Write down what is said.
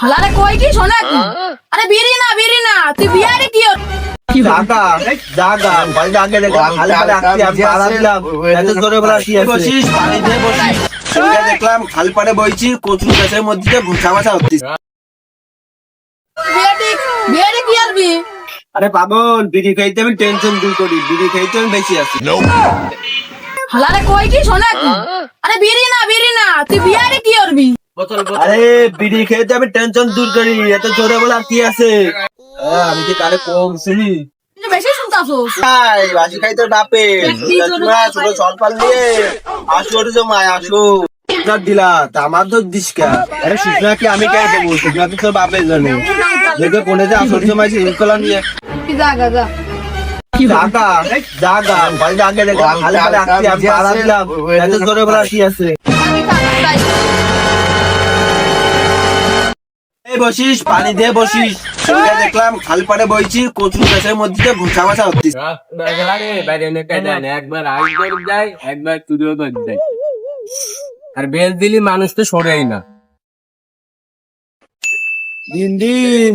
হালারে কই কি শোনা? আরে বিড়ি না বিড়ি না তুই বিয়ারে কি হল? জাগা জাগা আগে দেখলাম খালি পাড়ে আসছি আমি পাড়া দিলাম। এত জোরে বলা কি বসিস? পানি দিয়ে বসিস? সেদিকে দেখলাম খালি পাড়ে বইছি কচু গাছের মধ্যে হচ্ছিস। বিয়ারে কি আসবি? আরে পাগল বিড়ি খাইতে আমি টেনশন দূর করি বিড়ি খাইতে আমি বেশি আছি। হালারে কই কি শোনা? কি আরে বিড়ি না বিড়ি না তুই বিয়ারে কি করবি? আরে বিড়ি খেতে আমি টেনশন দূর করি এত জোরে বলা কি আছে? আমি কি কারে কম শুনি? বেশি শুনতাছস তাই বাসি খাইতে ডাপে ছোট সরপাল নিয়ে আসো ওরে জমায় আসো। দিলা আমার তো দিস আরে সুষমা কি আমি কে দেবো? সুষমা তো তোর বাপের জানে দেখে কোনে যে আসর জমাইছে ইনকলা নিয়ে। তুই যা। জাগা জাগা। বাড়ি আগে দেখলাম খালি পাড়ে আসছি আমি পাড়া দিলাম। এত জোরে বলা কি আছে? এই বসিস পানি দিয়ে বসিস। সেদিকে দেখলাম খালি পাড়ে বইছি কচু গাছের মধ্যে হচ্ছিস। একবার আগে করে যায় একবার তুইও করে যায় আর বেল দিলি মানুষ তো সরেই না। দিন দিন